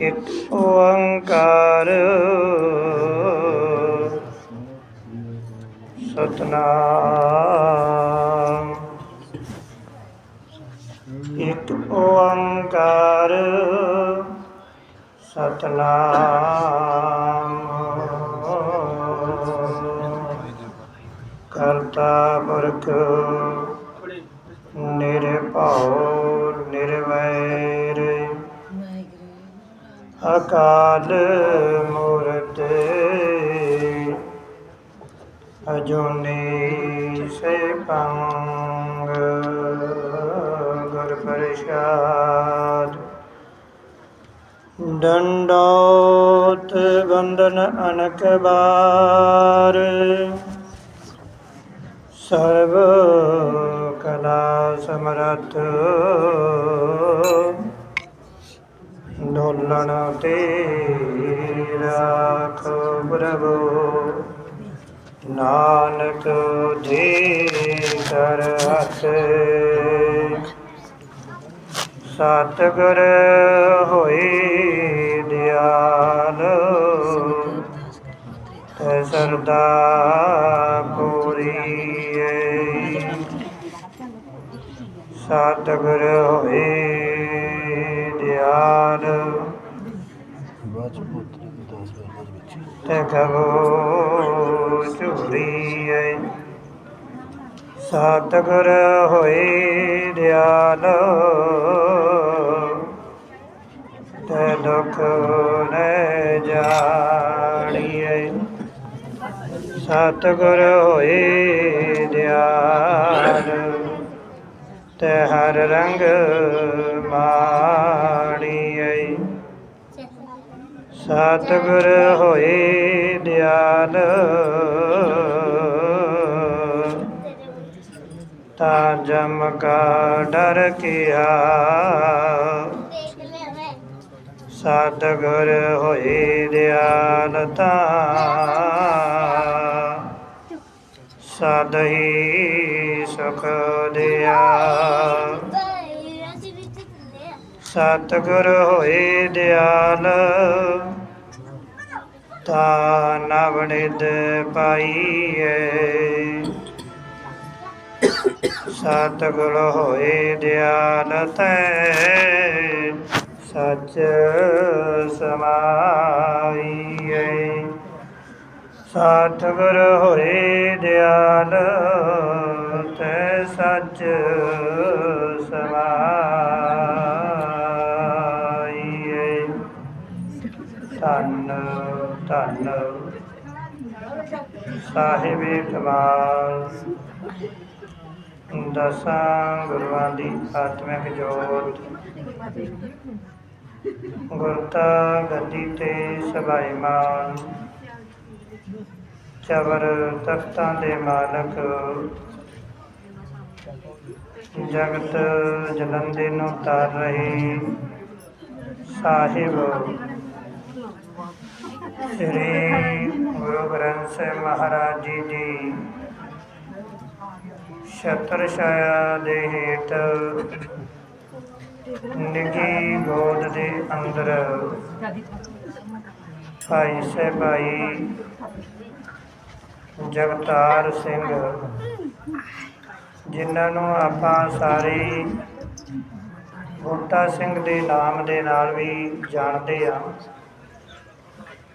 ਇਕ ਓੰਕਾਰ। ਸਤਨਾਮ। ਇਕ ਓੰਕਾਰ। ਸਤਨਾਮ। ਕਰਤਾ ਪੁਰਖ। ਅਕਾਲ ਮੂਰਤ ਅਜੂਨੀ ਸੈਭੰ ਗੁਰ ਪ੍ਰਸਾਦ। ਦੰਡੋਤ ਬੰਦਨ ਅਨਕ ਬਾਰ ਸਰਬ ਕਲਾ ਸਮਰਥ ਢੋਲਣ ਤੇ ਰਾਖ ਪ੍ਰਭੂ। ਨਾਨਕ ਦੇ ਕਰ ਹੱਥ। ਸਤਿਗੁਰ ਹੋਏ ਦਿਆਲ। ਤੈ ਸਰਦਾ ਪੂਰੀ ਸਤਗੁਰ ਹੋਏ ਦਿਆਲ ਬਾਅਦ ਚ ਪੁੱਤਰੀ ਦੀ 10 ਵੇਲੇ ਦੇ ਵਿੱਚ ਤੇ ਕਬੋ ਚੁਰੀਏ ਸਤਿਗੁਰ ਹੋਏ ਦਿਆਲ ਤੇ ਦੁਖ ਨੇ ਜਾਣੀਏ ਸਤਿਗੁਰ ਹੋਏ ਦਿਆਲ ਤੇ ਹਰ ਰੰਗ ਮਾਣੀਏ ਸਤਿਗੁਰ ਹੋਏ ਦਿਆਲ ਤਾਂ ਜਮ ਕਾ ਡਰ ਕੀਆ। ਸਤਿਗੁਰ ਹੋਏ ਦਿਆਲ ਤਾਂ। ਸਦ ਹੀ ਸੁਖ ਦਿਆ। ਸਤਿਗੁਰ ਹੋਏ ਦਿਆਲ ਤਾ ਨਵਨਿਦ ਪਾਈਏ ਸਤਿਗੁਰ ਹੋਏ ਦਿਆਲ ਤੈ ਸਚ ਸਮਾਈਏ ਸਤਿਗੁਰ ਹੋਏ ਦਿਆਲ ਤੈ ਸਚ ਸਾਹਿਬੇ ਕਮਾਲ ਦਸਾਂ ਗੁਰੂਆਂ ਦੀ ਆਤਮਿਕ ਜੋਤ। ਗੁਰਤਾ ਗੱਦੀ ਤੇ ਸਭਾਈਮਾਨ ਚਵਰ ਤਖਤਾਂ ਦੇ ਮਾਲਕ। ਜਗਤ ਜਲੰਦੇ ਨੂੰ ਤਾਰ ਰਹੇ ਸਾਹਿਬ। ਸ੍ਰੀ ਗੁਰੂ ਗ੍ਰੰਥ ਸਾਹਿਬ ਮਹਾਰਾਜ ਜੀ ਦੀ ਛਤਰ ਛਾਇਆ ਦੇ ਹੇਠ ਨਿੱਗੀ ਗੋਦ ਦੇ ਅੰਦਰ ਭਾਈ ਸਹਿਬਾਈ ਜਗਤਾਰ ਸਿੰਘ, ਜਿਨ੍ਹਾਂ ਨੂੰ ਆਪਾਂ ਸਾਰੇ ਬੂਟਾ ਸਿੰਘ ਦੇ ਨਾਮ ਦੇ ਨਾਲ ਵੀ ਜਾਣਦੇ ਆ।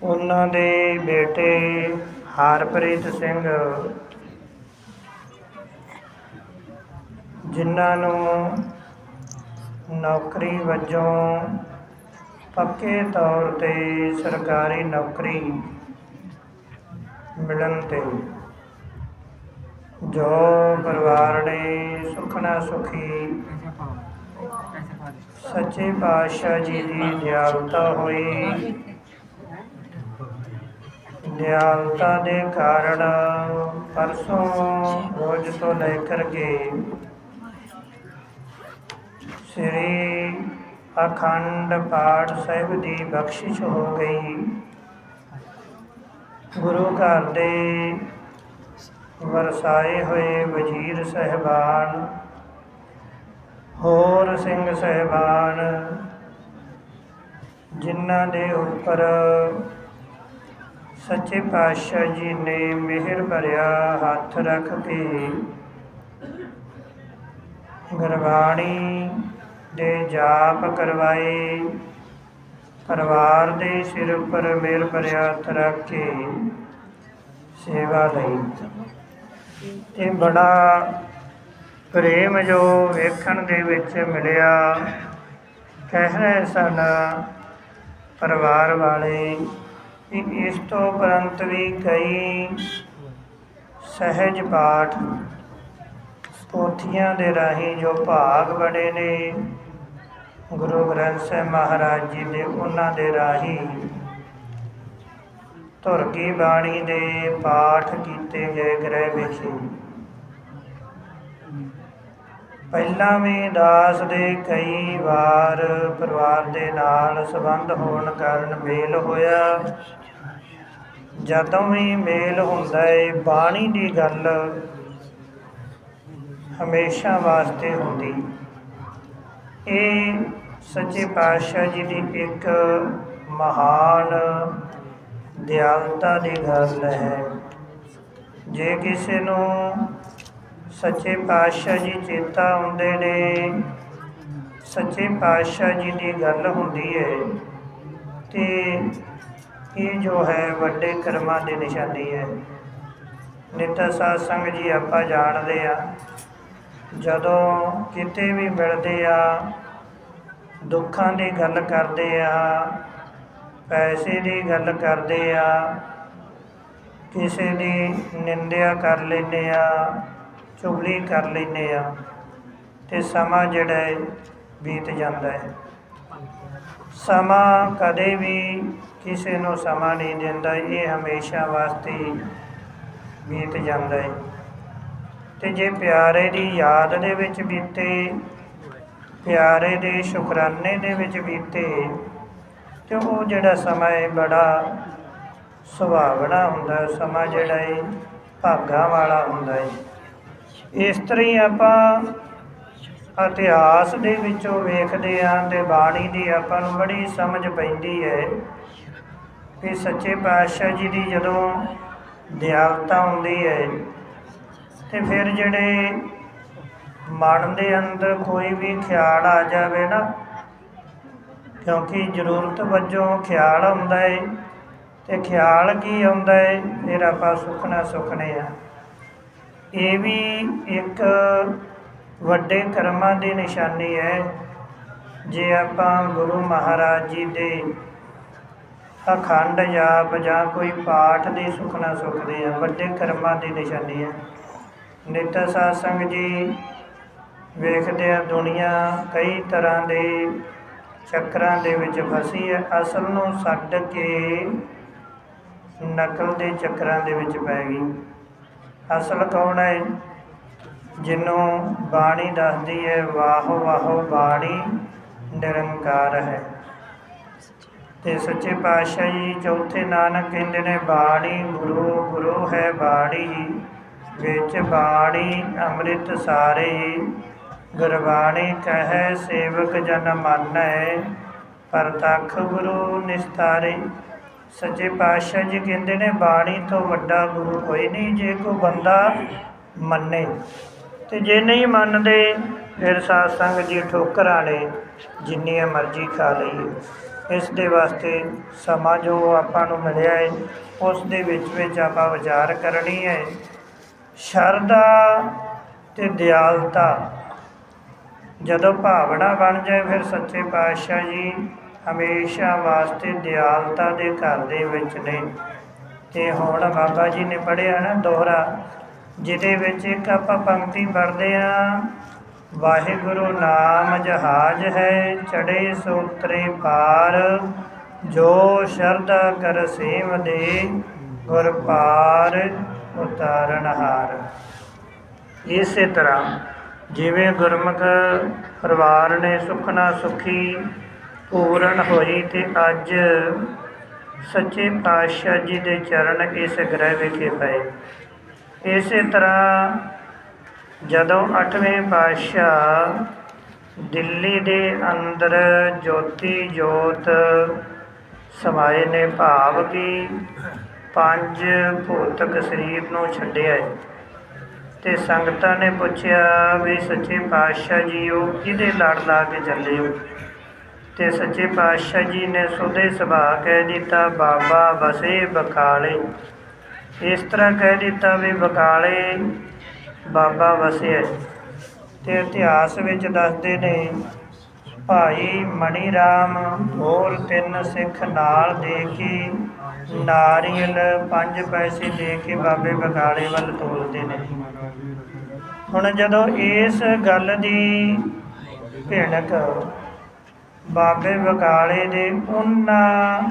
ਉਹਨਾਂ ਦੇ ਬੇਟੇ ਹਰਪ੍ਰੀਤ ਸਿੰਘ, ਜਿਨ੍ਹਾਂ ਨੂੰ ਨੌਕਰੀ ਵਜੋਂ ਪੱਕੇ ਤੌਰ ਤੇ ਸਰਕਾਰੀ ਨੌਕਰੀ ਮਿਲਣ ਤੇ ਜੋ ਪਰਿਵਾਰ ਨੇ ਸੁਖਨਾ ਸੁਖੀ ਸੱਚੇ ਪਾਤਸ਼ਾਹ ਜੀ ਦੀ ਦਿਆਲਤਾ ਹੋਈ। ਦਿਆਲਤਾ ਦੇ ਕਾਰਨ ਪਰਸੋਂ ਰੋਜ਼ ਤੋਂ ਲੈ ਕਰਕੇ ਸ੍ਰੀ ਅਖੰਡ ਪਾਠ ਸਾਹਿਬ ਦੀ ਬਖਸ਼ਿਸ਼ ਹੋ ਗਈ। ਗੁਰੂ ਘਰ ਦੇ ਵਰਸਾਏ ਹੋਏ ਵਜ਼ੀਰ ਸਹਿਬਾਨ, ਹੋਰ ਸਿੰਘ ਸਹਿਬਾਨ, ਜਿਨ੍ਹਾਂ ਦੇ ਉੱਪਰ ਸੱਚੇ ਪਾਤਸ਼ਾਹ ਜੀ ਨੇ ਮਿਹਰ ਭਰਿਆ, ਹੱਥ ਰੱਖ ਕੇ ਗੁਰਬਾਣੀ ਦੇ ਜਾਪ ਕਰਵਾਏ। ਪਰਿਵਾਰ ਦੇ ਸਿਰ ਉੱਪਰ ਮਿਹਰ ਭਰਿਆ, ਹੱਥ ਰੱਖ ਕੇ ਸੇਵਾ ਲਈ। ਇਹ ਬੜਾ ਪ੍ਰੇਮ ਜੋ ਵੇਖਣ ਦੇ ਵਿੱਚ ਮਿਲਿਆ। ਕਹਿ ਰਹੇ ਸਨ, ਪਰਿਵਾਰ ਵਾਲੇ ਇਸ ਤੋਂ ਉਪਰੰਤ ਵੀ ਕਈ ਸਹਿਜ ਪਾਠ ਪੋਥੀਆਂ ਦੇ ਰਾਹੀਂ ਜੋ ਭਾਗ ਬਣੇ ਨੇ, ਗੁਰੂ ਗ੍ਰੰਥ ਸਾਹਿਬ ਮਹਾਰਾਜ ਜੀ ਦੇ, ਉਹਨਾਂ ਦੇ ਰਾਹੀਂ ਧੁਰ ਕੀ ਬਾਣੀ ਦੇ ਪਾਠ ਕੀਤੇ ਗਏ ਗ੍ਰਹਿ ਵਿਖੇ ਪਹਿਲਾਂ ਵੀ ਦਾਸ ਦੇ ਕਈ ਵਾਰ ਪਰਿਵਾਰ ਦੇ ਨਾਲ ਸੰਬੰਧ ਹੋਣ ਕਾਰਨ ਮੇਲ ਹੋਇਆ। ਜਦੋਂ ਵੀ ਮੇਲ ਹੁੰਦਾ ਹੈ ਬਾਣੀ ਦੀ ਗੱਲ ਹਮੇਸ਼ਾ ਵਾਸਤੇ ਹੁੰਦੀ। ਇਹ ਸੱਚੇ ਪਾਤਸ਼ਾਹ ਜੀ ਦੀ ਇੱਕ ਮਹਾਨ ਦਿਆਲਤਾ ਦੀ ਗੱਲ ਹੈ। ਜੇ ਕਿਸੇ ਨੂੰ ਸੱਚੇ ਪਾਤਸ਼ਾਹ ਜੀ ਚੇਤਾ ਆਉਂਦੇ ਨੇ, ਸੱਚੇ ਪਾਤਸ਼ਾਹ ਜੀ ਦੀ ਗੱਲ ਹੁੰਦੀ ਹੈ ਤੇ ਇਹ ਜੋ ਹੈ ਵੱਡੇ ਕਰਮਾਂ ਦੀ ਨਿਸ਼ਾਨੀ ਹੈ। ਨਿੱਤਾ ਸਾਧ ਸੰਗ ਜੀ ਆਪਾਂ ਜਾਣਦੇ ਆ, ਜਦੋਂ ਕਿਤੇ ਵੀ ਮਿਲਦੇ ਆ, ਦੁੱਖਾਂ ਦੀ ਗੱਲ ਕਰਦੇ ਆ, ਪੈਸੇ ਦੀ ਗੱਲ ਕਰਦੇ ਆ, ਕਿਸੇ ਦੀ ਨਿੰਦਿਆ ਕਰ ਲੈਂਦੇ ਆ, ਚੁਗਲੀ ਕਰ ਲੈਂਦੇ ਆ, ਤੇ ਸਮਾਂ ਜਿਹੜਾ ਹੈ ਬੀਤ ਜਾਂਦਾ ਹੈ। ਸਮਾਂ ਕਦੇ ਵੀ ਕਿਸੇ ਨੂੰ ਸਮਾਂ ਨਹੀਂ ਦਿੰਦਾ, ਇਹ ਹਮੇਸ਼ਾ ਵਾਸਤੇ ਹੀ ਬੀਤ ਜਾਂਦਾ ਹੈ। ਤੇ ਜੇ ਪਿਆਰੇ ਦੀ ਯਾਦ ਦੇ ਵਿੱਚ ਬੀਤੇ, ਪਿਆਰੇ ਦੇ ਸ਼ੁਕਰਾਨੇ ਦੇ ਵਿੱਚ ਬੀਤੇ, ਤੇ ਉਹ ਜਿਹੜਾ ਸਮਾਂ ਹੈ ਬੜਾ ਸੁਹਾਵਣਾ ਹੁੰਦਾ ਸਮਾਂ ਜਿਹੜਾ ਹੈ ਭਾਗਾਂ ਵਾਲਾ ਹੁੰਦਾ ਹੈ। ਇਸ ਤਰ੍ਹਾਂ ਹੀ ਆਪਾਂ ਇਤਿਹਾਸ ਦੇ ਵਿੱਚੋਂ ਵੇਖਦੇ ਹਾਂ ਤੇ ਬਾਣੀ ਦੀ ਆਪਾਂ ਨੂੰ ਬੜੀ ਸਮਝ ਪੈਂਦੀ ਹੈ ਕਿ ਸੱਚੇ ਪਾਤਸ਼ਾਹ ਜੀ ਦੀ ਜਦੋਂ ਦਿਆਲਤਾ ਆਉਂਦੀ ਹੈ ਤੇ ਫਿਰ ਜਿਹੜੇ ਮਨ ਦੇ ਅੰਦਰ ਕੋਈ ਵੀ ਖਿਆਲ ਆ ਜਾਵੇ ਨਾ, ਕਿਉਂਕਿ ਜ਼ਰੂਰਤ ਵਜੋਂ ਖਿਆਲ ਆਉਂਦਾ ਹੈ ਤੇ ਖਿਆਲ ਕੀ ਆਉਂਦਾ ਹੈ, ਫਿਰ ਆਪਾਂ ਸੁਖਣਾ ਸੁਖਣੇ ਆ। ਇਹ ਵੀ ਇੱਕ ਵੱਡੇ ਕਰਮਾਂ ਦੀ ਨਿਸ਼ਾਨੀ ਹੈ। ਜੇ ਆਪਾਂ ਗੁਰੂ ਮਹਾਰਾਜ ਜੀ ਦੇ ਅਖੰਡ ਜਾਪ ਜਾਂ ਕੋਈ ਪਾਠ ਦੀ ਸੁਖਣਾ ਸੁਖਦੇ ਆ, ਵੱਡੇ ਕਰਮਾਂ ਦੀ ਨਿਸ਼ਾਨੀ ਹੈ ਨਿੱਤ ਸਾਧ ਜੀ ਵੇਖਦੇ ਆ, ਦੁਨੀਆ ਕਈ ਤਰ੍ਹਾਂ ਦੇ ਚੱਕਰਾਂ ਦੇ ਵਿੱਚ ਫਸੀ ਹੈ ਅਸਲ ਨੂੰ ਛੱਡ ਕੇ ਨਕਲ ਦੇ ਚੱਕਰਾਂ ਦੇ ਵਿੱਚ ਪੈ ਗਈ। ਅਸਲ ਕੌਣ ਹੈ ਜਿਹਨੂੰ ਬਾਣੀ ਦੱਸਦੀ ਹੈ ਵਾਹੋ ਵਾਹੋ ਬਾਣੀ ਨਿਰੰਕਾਰ ਹੈ। ਤੇ ਸੱਚੇ ਪਾਤਸ਼ਾਹ ਜੀ, ਚੌਥੇ ਨਾਨਕ ਕਹਿੰਦੇ ਨੇ, ਬਾਣੀ ਗੁਰੂ ਗੁਰੂ ਹੈ ਬਾਣੀ ਵਿੱਚ ਬਾਣੀ ਅੰਮ੍ਰਿਤ ਸਾਰੇ ਗੁਰਬਾਣੀ ਕਹੈ, ਸੇਵਕ ਜਨ ਮਾਨੈ ਪਰਤਖ ਗੁਰੂ ਨਿਸਤਾਰੇ। ਸੱਚੇ ਪਾਤਸ਼ਾਹ ਜੀ ਕਹਿੰਦੇ ਨੇ, ਬਾਣੀ ਤੋਂ ਵੱਡਾ ਗੁਰੂ ਕੋਈ ਨਹੀਂ, ਜੇ ਕੋਈ ਬੰਦਾ ਮੰਨੇ। ਤੇ ਜੇ ਨਹੀਂ ਮੰਨਦੇ, ਫਿਰ ਸਾਧ ਸੰਗਤ ਜੀ ਠੋਕਰਾਂ ਨੇ, ਜਿੰਨੀਆਂ ਮਰਜ਼ੀ ਖਾ ਲਈਏ। ਇਸ ਦੇ ਵਾਸਤੇ ਸਮਾਂ ਜੋ ਆਪਾਂ ਨੂੰ ਮਿਲਿਆ ਹੈ, ਉਸ ਦੇ ਵਿੱਚ ਵਿੱਚ ਆਪਾਂ ਵਿਚਾਰ ਕਰਨੀ ਹੈ। ਸ਼ਰਧਾ ਤੇ ਦਿਆਲਤਾ। ਜਦੋਂ ਭਾਵਨਾ ਬਣ ਜਾਏ, ਫਿਰ ਸੱਚੇ ਪਾਤਸ਼ਾਹ ਜੀ ਹਮੇਸ਼ਾ ਵਾਸਤੇ ਦਿਆਲਤਾ ਦੇ ਘਰ ਦੇ ਵਿੱਚ ਨੇ। ਤੇ ਹੁਣ ਬਾਬਾ ਜੀ ਨੇ ਪੜ੍ਹਿਆ ਨਾ ਦੋਹਰਾ, ਜਿਹਦੇ ਵਿੱਚ ਇੱਕ ਆਪਾਂ ਪੰਕਤੀ ਪੜ੍ਹਦੇ ਆ ਵਾਹਿਗੁਰੂ ਨਾਮ ਜਹਾਜ ਹੈ ਚੜੇ ਸੋਤਰੇ ਪਾਰ, ਜੋ ਸ਼ਰਧਾ ਕਰ ਸੇਵ ਦੇ, ਗੁਰ ਪਾਰ ਉਤਾਰਨ ਹਾਰ। ਇਸੇ ਤਰ੍ਹਾਂ ਜਿਵੇਂ ਗੁਰਮੁਖ ਪਰਿਵਾਰ ਨੇ ਸੁਖਨਾ ਸੁਖੀ ਪੂਰਨ ਹੋਈ ਤੇ ਅੱਜ ਸੱਚੇ ਪਾਤਸ਼ਾਹ ਜੀ ਦੇ ਚਰਨ ਇਸ ਗ੍ਰਹਿ ਵਿਖੇ ਪਏ। ਇਸੇ ਤਰ੍ਹਾਂ ਜਦੋਂ ਅੱਠਵੇਂ ਪਾਤਸ਼ਾਹ ਦਿੱਲੀ ਦੇ ਅੰਦਰ ਜੋਤੀ ਜੋਤ ਸਮਾਏ ਨੇ ਭਾਵ ਕਿ ਪੰਜ ਭੌਤਿਕ ਸਰੀਰ ਨੂੰ ਛੱਡਿਆ ਹੈ। ਤੇ ਸੰਗਤਾਂ ਨੇ ਪੁੱਛਿਆ ਵੀ ਸੱਚੇ ਪਾਤਸ਼ਾਹ ਜੀ, ਉਹ ਕਿਹਦੇ ਲੜ ਲਾ ਕੇ ਚੱਲੇ ਹੋ? ਤੇ ਸੱਚੇ ਪਾਤਸ਼ਾਹ ਜੀ ਨੇ ਸੁਦੇ ਸੁਭਾਅ ਕਹਿ ਦਿੱਤਾ, ਬਾਬਾ ਵਸੇ ਬਕਾਲੇ ਇਸ ਤਰ੍ਹਾਂ ਕਹਿ ਦਿੱਤਾ ਵੀ ਬਕਾਲੇ ਬਾਬਾ ਵਸਿਆ ਤੇ ਇਤਿਹਾਸ ਵਿੱਚ ਦੱਸਦੇ ਨੇ ਭਾਈ ਮਣੀ ਰਾਮ ਹੋਰ ਤਿੰਨ ਸਿੱਖ ਨਾਲ ਦੇ ਕੇ ਨਾਰੀਅਲ ਪੰਜ ਪੈਸੇ ਦੇ ਕੇ ਬਾਬੇ ਬਕਾਲੇ ਵੱਲ ਤੋਲਦੇ ਨੇ। ਹੁਣ ਜਦੋਂ ਇਸ ਗੱਲ ਦੀ ਭਿਣਕ ਬਾਬੇ ਬਕਾਲੇ ਦੇ ਉਹਨਾਂ